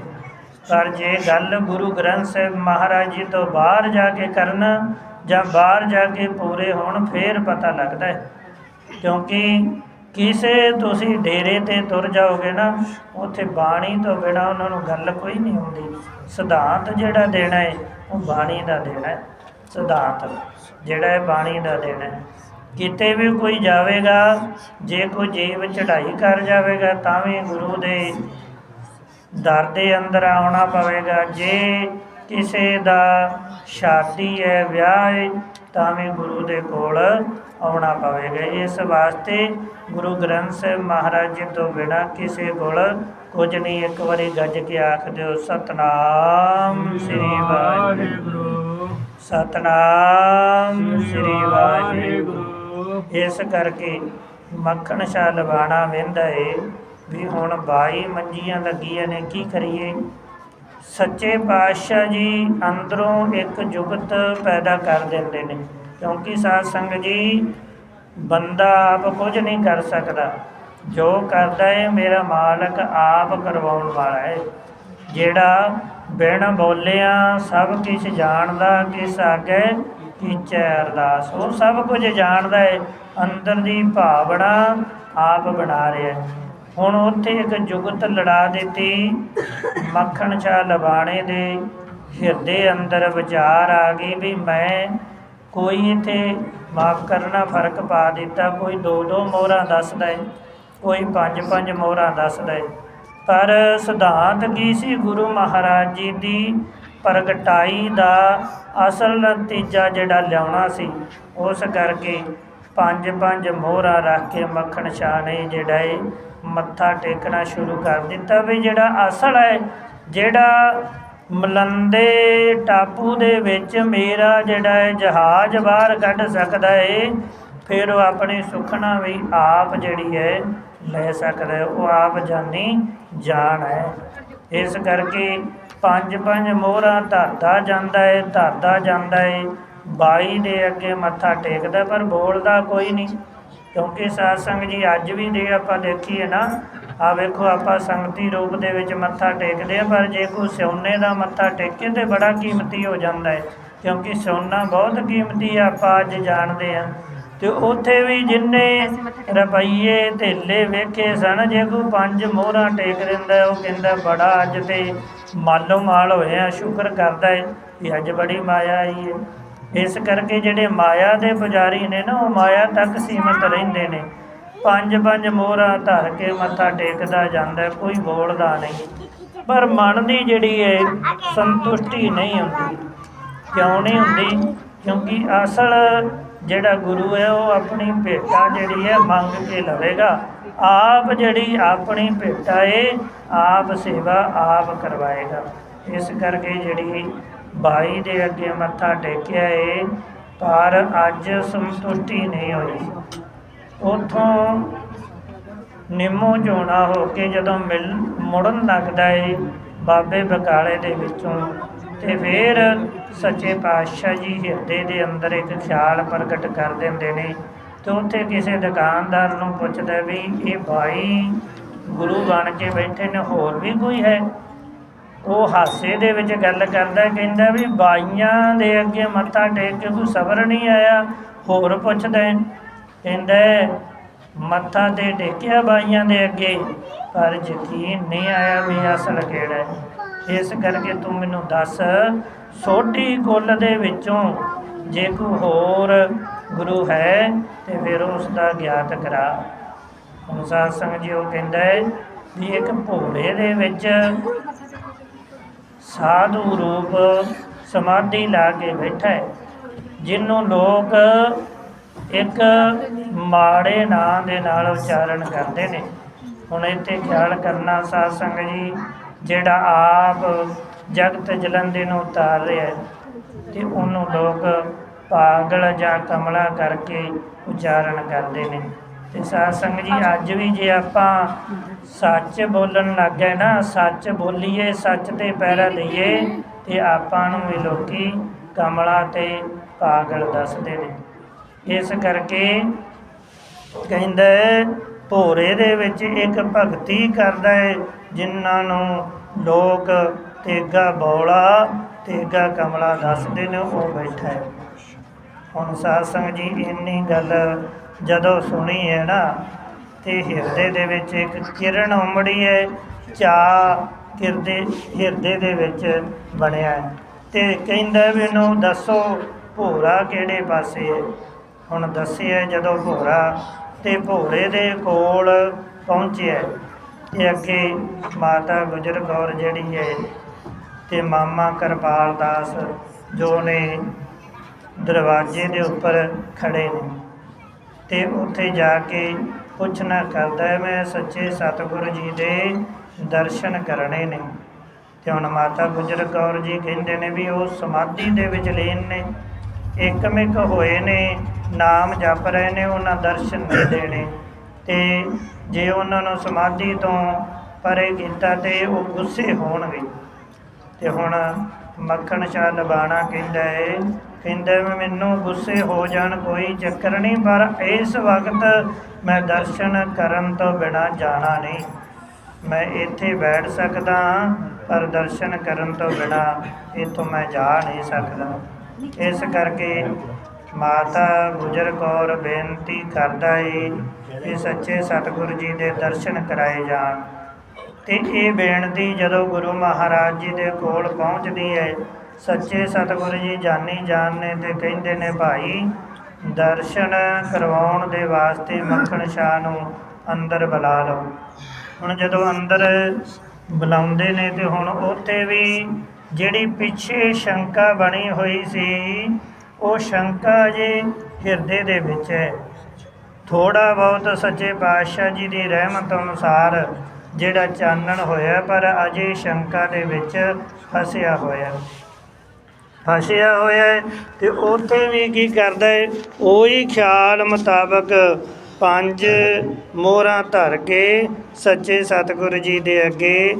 ਪਰ ਜੇ ਗੱਲ ਗੁਰੂ ਗ੍ਰੰਥ ਸਾਹਿਬ ਮਹਾਰਾਜ ਜੀ ਤੋਂ ਬਾਹਰ ਜਾ ਕੇ ਕਰਨ ਜਾਂ ਬਾਹਰ ਜਾ ਕੇ ਪੂਰੇ ਹੋਣ, ਫੇਰ ਪਤਾ ਲੱਗਦਾ ਹੈ। ਕਿਉਂਕਿ ਕਿਸੇ ਤੁਸੀਂ ਡੇਰੇ ਤੇ ਤੁਰ ਜਾਓਗੇ ਨਾ, ਉੱਥੇ ਬਾਣੀ ਤੋਂ ਬਿਨਾ ਉਹਨਾਂ ਨੂੰ ਗੱਲ ਕੋਈ ਨਹੀਂ ਹੁੰਦੀ। ਸਿਧਾਂਤ ਜਿਹੜਾ ਦੇਣਾ ਹੈ, ਉਹ ਬਾਣੀ ਦਾ ਦੇਣਾ ਹੈ। ਸਿਧਾਂਤ ਜਿਹੜਾ ਹੈ, ਬਾਣੀ ਦਾ ਦੇਣਾ ਹੈ। ਕਿਤੇ ਵੀ ਕੋਈ ਜਾਵੇਗਾ ਜੇ ਕੋਈ ਜੀਵ ਚੜ੍ਹਾਈ ਕਰ ਜਾਵੇਗਾ ਤਾਂ ਵੀ ਗੁਰੂ ਦੇ ਦਰ ਦੇ ਅੰਦਰ ਆਉਣਾ ਪਵੇਗਾ। ਜੇ ਕਿਸੇ ਦਾ ਸ਼ਾਦੀ ਹੈ ਵਿਆਹ ਹੈ ਤਾਂ ਵੀ ਗੁਰੂ ਦੇ ਕੋਲ ਆਉਣਾ ਪਵੇਗਾ। ਇਸ ਵਾਸਤੇ ਗੁਰੂ ਗ੍ਰੰਥ ਸਾਹਿਬ ਮਹਾਰਾਜ ਜੀ ਤੋਂ ਬਿਨਾ ਕਿਸੇ ਕੋਲ ਕੁਝ ਨਹੀਂ। ਇੱਕ ਵਾਰੀ ਗੱਜ ਕੇ ਆਖ ਦਿਓ ਸਤਨਾਮ ਸ੍ਰੀ ਵਾਹਿਗੁਰੂ। ਸਤਨਾਮ ਸ੍ਰੀ ਵਾਹਿਗੁਰੂ। ਇਸ ਕਰਕੇ ਮੱਖਣ ਸ਼ਾਹ ਲਵਾਣਾ ਵਹਿੰਦਾ ਏ ਵੀ ਹੁਣ 22 ਮੰਜੀਆਂ ਲੱਗੀਆਂ ਨੇ, ਕੀ ਕਰੀਏ? ਸੱਚੇ ਪਾਤਸ਼ਾਹ ਜੀ ਅੰਦਰੋਂ ਇੱਕ ਜੁਗਤ ਪੈਦਾ ਕਰ ਦਿੰਦੇ ਨੇ, ਕਿਉਂਕਿ ਸਾਧ ਸੰਗਤ ਜੀ ਬੰਦਾ ਆਪ ਕੁਝ ਨਹੀਂ ਕਰ ਸਕਦਾ। ਜੋ ਕਰਦਾ ਹੈ ਮੇਰਾ ਮਾਲਕ ਆਪ ਕਰਵਾਉਣ ਵਾਲਾ ਹੈ ਜਿਹੜਾ ਬਿਨ ਬੋਲਿਆ ਸਭ ਕੁਝ ਜਾਣਦਾ, ਕਿਸ ਆਗੇ ਕੀਚੈ ਅਰਦਾਸ ਉਹ ਸਭ ਕੁਝ ਜਾਣਦਾ ਹੈ ਅੰਦਰ ਦੀ ਭਾਵਨਾ ਆਪ ਬਣਾ ਰਿਹਾ ਹੈ ਹੁਣ ਉੱਥੇ ਇੱਕ ਜੁਗਤ ਲੜਾ ਦਿੱਤੀ, ਮੱਖਣ ਚਾ ਲਬਾਣੇ ਦੇ ਹਿਰਦੇ ਅੰਦਰ ਵਿਚਾਰ ਆ ਗਈ ਵੀ ਮੈਂ ਕੋਈ ਇੱਥੇ ਮਾਫ ਕਰਨਾ ਫ਼ਰਕ ਪਾ ਦਿੱਤਾ, ਕੋਈ ਦੋ ਦੋ ਮੋਹਰਾਂ ਦੱਸਦਾ ਹੈ ਕੋਈ ਪੰਜ ਪੰਜ ਮੋਹਰਾਂ ਦੱਸਦਾ ਹੈ ਪਰ ਸਿਧਾਂਤ ਕੀ ਸੀ ਗੁਰੂ ਮਹਾਰਾਜ ਜੀ ਦੀ? ਪ੍ਰਗਟਾਈ ਦਾ ਅਸਲ ਨਤੀਜਾ ਜਿਹੜਾ ਲਿਆਉਣਾ ਸੀ, ਉਸ ਕਰਕੇ ਪੰਜ ਪੰਜ ਮੋਹਰਾਂ ਰੱਖ ਕੇ ਮੱਖਣ ਸ਼ਾਹ ਨੇ ਜਿਹੜਾ ਹੈ ਮੱਥਾ ਟੇਕਣਾ ਸ਼ੁਰੂ ਕਰ ਦਿੱਤਾ ਵੀ ਜਿਹੜਾ ਅਸਲ ਹੈ, ਜਿਹੜਾ ਮਲੰਦੇ ਟਾਪੂ ਦੇ ਵਿੱਚ ਮੇਰਾ ਜਿਹੜਾ ਹੈ ਜਹਾਜ਼ ਬਾਹਰ ਕੱਢ ਸਕਦਾ ਹੈ ਫਿਰ ਉਹ ਆਪਣੀ ਸੁਖਣਾ ਵੀ ਆਪ ਜਿਹੜੀ ਹੈ ਲੈ ਸਕਦਾ ਉਹ ਆਪ ਜਾਨੀ ਜਾਣ ਹੈ। ਇਸ ਕਰਕੇ ਪੰਜ ਪੰਜ ਮੋਹਰਾਂ ਧਰਦਾ ਜਾਂਦਾ ਏ, ਧਰਦਾ ਜਾਂਦਾ ਏ। ਬਾਈ ਦੇ ਅੱਗੇ ਮੱਥਾ ਟੇਕਦਾ, ਪਰ ਬੋਲਦਾ ਕੋਈ ਨਹੀਂ। ਕਿਉਂਕਿ ਸਾਧ ਸੰਗਤ ਜੀ ਅੱਜ ਵੀ ਦੇ ਆਪਾਂ ਦੇਖੀਏ ਨਾ ਆ ਵੇਖੋ ਆਪਾਂ ਸੰਗਤੀ ਰੂਪ ਦੇ ਵਿੱਚ ਮੱਥਾ ਟੇਕਦੇ ਆ, ਪਰ ਜੇ ਕੋਈ ਸਿਉਨੇ ਦਾ ਮੱਥਾ ਟੇਕੇ ਤੇ ਬੜਾ ਕੀਮਤੀ ਹੋ ਜਾਂਦਾ ਹੈ ਕਿਉਂਕਿ ਸੋਨਾ ਬਹੁਤ ਕੀਮਤੀ ਆ, ਆਪਾਂ ਅੱਜ ਜਾਣਦੇ ਆ। ਤੇ ਉੱਥੇ ਵੀ ਜਿੰਨੇ ਰੁਪਈਏ ਧੇਲੇ ਵੇਖੇ ਸਨ, ਜੇ ਕੋਈ ਪੰਜ ਮੋਹਰਾਂ ਟੇਕ ਦਿੰਦਾ, ਉਹ ਕਹਿੰਦਾ, ਬੜਾ ਅੱਜ ਤੇ ਮਾਲੋ ਮਾਲ ਹੋਇਆ ਸ਼ੁਕਰ ਕਰਦਾ ਹੈ ਕਿ ਅੱਜ ਬੜੀ ਮਾਇਆ ਆਈ ਹੈ ਇਸ ਕਰਕੇ ਜਿਹੜੇ ਮਾਇਆ ਦੇ ਪੁਜਾਰੀ ਨੇ ਨਾ, ਉਹ ਮਾਇਆ ਤੱਕ ਸੀਮਤ ਰਹਿੰਦੇ ਨੇ। ਪੰਜ ਪੰਜ ਮੋਹਰਾਂ ਧਰ ਕੇ ਮੱਥਾ ਟੇਕਦਾ ਜਾਂਦਾ, ਕੋਈ ਬੋਲਦਾ ਨਹੀਂ। ਪਰ ਮਨ ਦੀ ਜਿਹੜੀ ਹੈ ਸੰਤੁਸ਼ਟੀ ਨਹੀਂ ਹੁੰਦੀ। ਕਿਉਂ ਨਹੀਂ ਹੁੰਦੀ? ਕਿਉਂਕਿ ਅਸਲ ਜਿਹੜਾ ਗੁਰੂ ਹੈ ਉਹ ਆਪਣੀ ਭੇਟਾ ਜਿਹੜੀ ਹੈ ਮੰਗ ਕੇ ਲਵੇਗਾ। ਆਪ ਜਿਹੜੀ ਆਪਣੀ ਭੇਟਾ ਏ, ਆਪ ਸੇਵਾ ਆਪ ਕਰਵਾਏਗਾ। ਇਸ ਕਰਕੇ ਜਿਹੜੀ ਬਾਈ ਦੇ ਅੱਗੇ ਮੱਥਾ ਟੇਕਿਆ ਏ, ਪਰ ਅੱਜ ਸੰਤੁਸ਼ਟੀ ਨਹੀਂ ਹੋਈ। ਉਥੋਂ ਨਿੰਮੋ ਝੋਣਾ ਹੋ ਕੇ ਜਦੋਂ ਮਿਲ, ਮੁੜਨ ਲੱਗਦਾ ਏ ਬਾਬੇ ਬਕਾਲੇ ਦੇ ਵਿੱਚੋਂ, ਤੇ ਫਿਰ ਸੱਚੇ ਪਾਤਸ਼ਾਹ ਜੀ ਹਿਰਦੇ ਦੇ ਅੰਦਰ ਇੱਕ ਖਿਆਲ ਪ੍ਰਗਟ ਕਰ ਦਿੰਦੇ ਨੇ ਤੇ ਉੱਥੇ ਕਿਸੇ ਦੁਕਾਨਦਾਰ ਨੂੰ ਪੁੱਛਦਾ ਵੀ ਇਹ ਭਾਈ ਗੁਰੂ ਬਣ ਕੇ ਬੈਠੇ ਨੇ, ਹੋਰ ਵੀ ਕੋਈ ਹੈ? ਉਹ ਹਾਸੇ ਦੇ ਵਿੱਚ ਗੱਲ ਕਰਦਾ, ਕਹਿੰਦਾ ਵੀ ਬਾਈਆਂ ਦੇ ਅੱਗੇ ਮੱਥਾ ਟੇਕ ਕੇ ਕੋਈ ਸਬਰ ਨਹੀਂ ਆਇਆ, ਹੋਰ ਪੁੱਛਦਾ ਕਹਿੰਦਾ, ਮੱਥਾ ਤੇ ਟੇਕਿਆ ਬਾਈਆਂ ਦੇ ਅੱਗੇ, ਪਰ ਯਕੀਨ ਨਹੀਂ ਆਇਆ ਵੀ ਅਸਲ ਕਿਹੜਾ ਇਸ ਕਰਕੇ ਤੂੰ ਮੈਨੂੰ ਦੱਸ, ਸੋਢੀ ਕੁੱਲ ਦੇ ਵਿੱਚੋਂ ਜੇ ਕੋਈ ਹੋਰ ਗੁਰੂ ਹੈ ਤੇ ਫਿਰ ਉਸ ਦਾ ਗਿਆਤ ਕਰਾ। ਹੁਣ ਸਾਧ ਸੰਗਤ ਜੀ ਉਹ ਕਹਿੰਦਾ ਹੈ ਵੀ ਇੱਕ ਭੋਲੇ ਦੇ ਵਿੱਚ ਸਾਧੂ ਰੂਪ ਸਮਾਧੀ ਲਾ ਕੇ ਬੈਠਾ ਹੈ, ਜਿਹਨੂੰ ਲੋਕ ਇੱਕ ਮਾੜੇ ਨਾਂ ਦੇ ਨਾਲ ਉਚਾਰਨ ਕਰਦੇ ਨੇ। ਹੁਣ ਇੱਥੇ ਖਿਆਲ ਕਰਨਾ ਸਾਧ ਸੰਗਤ ਜੀ, ਜਿਹੜਾ ਆਪ ਜਗਤ ਜਲੰਦੇ ਨੂੰ ਉਤਾਰ ਰਿਹਾ ਹੈ ਤੇ ਉਹਨੂੰ ਲੋਕ ਪਾਗਲ ਜਾਂ ਕਮਲਾ ਕਰਕੇ ਉਚਾਰਨ ਕਰਦੇ ਨੇ। ਤੇ ਸਾਧ ਸੰਗਤ ਜੀ, ਅੱਜ ਵੀ ਜੇ ਆਪਾਂ ਸੱਚ ਬੋਲਣ ਲੱਗ ਗਏ ਨਾ, ਸੱਚ ਬੋਲੀਏ, ਸੱਚ ਤੇ ਪਹਿਰਾ ਦਈਏ, ਤੇ ਆਪਾਂ ਨੂੰ ਵੀ ਲੋਕੀ ਕਮਲਾ ਤੇ ਪਾਗਲ ਦੱਸਦੇ ਨੇ। ਇਸ ਕਰਕੇ ਕਹਿੰਦਾ ਭੋਰੇ ਦੇ ਵਿੱਚ ਇੱਕ ਭਗਤੀ ਕਰਦਾ ਹੈ, ਜਿਨ੍ਹਾਂ ਨੂੰ ਲੋਕ ਤੇਗਾ ਬੋਲਾ ਤੇਗਾ ਕਮਲਾ ਦੱਸਦੇ ਨੇ, ਉਹ ਬੈਠਾ ਹੈ। ਹੁਣ ਸਾਧ ਸੰਗਤ ਜੀ, ਇੰਨੀ ਗੱਲ ਜਦੋਂ ਸੁਣੀ ਹੈ ਨਾ, ਤੇ ਹਿਰਦੇ ਦੇ ਵਿੱਚ ਇੱਕ ਕਿਰਨ ਉਮੜੀ ਹੈ ਚਾ ਕਿਰਦੇ, ਹਿਰਦੇ ਦੇ ਵਿੱਚ ਬਣਿਆ ਹੈ। ਤੇ ਕਹਿੰਦਾ ਵੀ ਇਹਨੂੰ ਦੱਸੋ, ਭੋਰਾ ਕਿਹੜੇ ਪਾਸੇ ਹੈ? ਹੁਣ ਦੱਸਿਆ ਜਦੋਂ ਭੋਰਾ ਤੇ ਭੋਰੇ ਦੇ ਕੋਲ ਪਹੁੰਚਿਆ ਤੇ ਅੱਗੇ ਮਾਤਾ ਗੁਜਰ ਕੌਰ ਜਿਹੜੀ ਹੈ ਤੇ ਮਾਮਾ ਕਿਰਪਾਲ ਦਾਸ ਜੋ ਨੇ ਦਰਵਾਜ਼ੇ ਦੇ ਉੱਪਰ ਖੜੇ ਨੇ। ਤੇ ਉੱਥੇ ਜਾ ਕੇ ਪੁੱਛਣਾ ਕਰਦਾ ਮੈਂ ਸੱਚੇ ਸਤਿਗੁਰੂ ਜੀ ਦੇ ਦਰਸ਼ਨ ਕਰਨੇ ਨੇ। ਤੇ ਹੁਣ ਮਾਤਾ ਗੁਜਰ ਕੌਰ ਜੀ ਕਹਿੰਦੇ ਨੇ ਵੀ ਉਹ ਸਮਾਧੀ ਦੇ ਵਿੱਚ ਲੀਨ ਨੇ। ਇੱਕਮਿਕ ਹੋਏ ਨੇ, ਨਾਮ ਜਪ ਰਹੇ ਨੇ, ਉਹਨਾਂ ਦਰਸ਼ਨ ਦੇ ਦੇਣੇ। ਤੇ ਜੇ ਉਹਨਾਂ ਨੂੰ ਸਮਾਧੀ ਤੋਂ ਪਰੇ ਕੀਤਾ ਤੇ ਉਹ ਗੁੱਸੇ ਹੋਣਗੇ। ਤੇ ਹੁਣ ਮੱਖਣ ਸ਼ਾਹ ਲਬਾਣਾ ਕਹਿੰਦਾ ਏ। ਕਹਿੰਦਾ ਵੀ ਮੈਨੂੰ ਗੁੱਸੇ ਹੋ ਜਾਣ ਕੋਈ ਚੱਕਰ ਨਹੀਂ ਪਰ ਇਸ ਵਕਤ ਮੈਂ ਦਰਸ਼ਨ ਕਰਨ ਤੋਂ ਬਿਨਾ ਜਾਣਾ ਨਹੀਂ। ਮੈਂ ਇੱਥੇ ਬੈਠ ਸਕਦਾ ਹਾਂ, ਪਰ ਦਰਸ਼ਨ ਕਰਨ ਤੋਂ ਬਿਨਾ ਇੱਥੋਂ ਮੈਂ ਜਾ ਨਹੀਂ ਸਕਦਾ। ਇਸ ਕਰਕੇ ਮਾਤਾ ਗੁਜਰ ਕੌਰ ਬੇਨਤੀ ਕਰਦਾ ਏ ਕਿ ਸੱਚੇ ਸਤਿਗੁਰੂ ਜੀ ਦੇ ਦਰਸ਼ਨ ਕਰਾਏ ਜਾਣ। ਤੇ ਇਹ ਬੇਨਤੀ ਜਦੋਂ ਗੁਰੂ ਮਹਾਰਾਜ ਜੀ ਦੇ ਕੋਲ ਪਹੁੰਚਦੀ ਹੈ, ਸੱਚੇ ਸਤਿਗੁਰੂ ਜੀ ਜਾਨੀ ਜਾਨ ਨੇ ਤੇ ਕਹਿੰਦੇ ਨੇ, ਭਾਈ, ਦਰਸ਼ਨ ਕਰਵਾਉਣ ਦੇ ਵਾਸਤੇ ਮੱਖਣ ਸ਼ਾਹ ਨੂੰ ਅੰਦਰ ਬੁਲਾ ਲਓ। ਹੁਣ ਜਦੋਂ ਅੰਦਰ ਬੁਲਾਉਂਦੇ ਨੇ ਤੇ ਹੁਣ ਉੱਥੇ ਵੀ ਜਿਹੜੀ ਪਿੱਛੇ ਸ਼ੰਕਾ ਬਣੀ ਹੋਈ ਸੀ, ਉਹ ਸ਼ੰਕਾ ਜੇ ਹਿਰਦੇ ਦੇ ਵਿੱਚ ਹੈ। ਥੋੜਾ ਬਹੁਤ ਸੱਚੇ ਪਾਤਸ਼ਾਹ ਜੀ ਦੀ ਰਹਿਮਤ ਅਨੁਸਾਰ ਜਿਹੜਾ ਚਾਨਣ ਹੋਇਆ, ਪਰ ਅਜੇ ਸ਼ੰਕਾ ਦੇ ਵਿੱਚ ਫਸਿਆ ਹੋਇਆ। ਫਸਿਆ ਹੋਇਆ ਹੈ ਤੇ ਉੱਥੇ ਵੀ ਕੀ ਕਰਦਾ ਹੈ? ਉਹੀ ਖਿਆਲ ਮੁਤਾਬਕ ਪੰਜ ਮੋਹਰਾਂ ਧਰ ਕੇ ਸੱਚੇ ਸਤਿਗੁਰੂ ਜੀ ਦੇ ਅੱਗੇ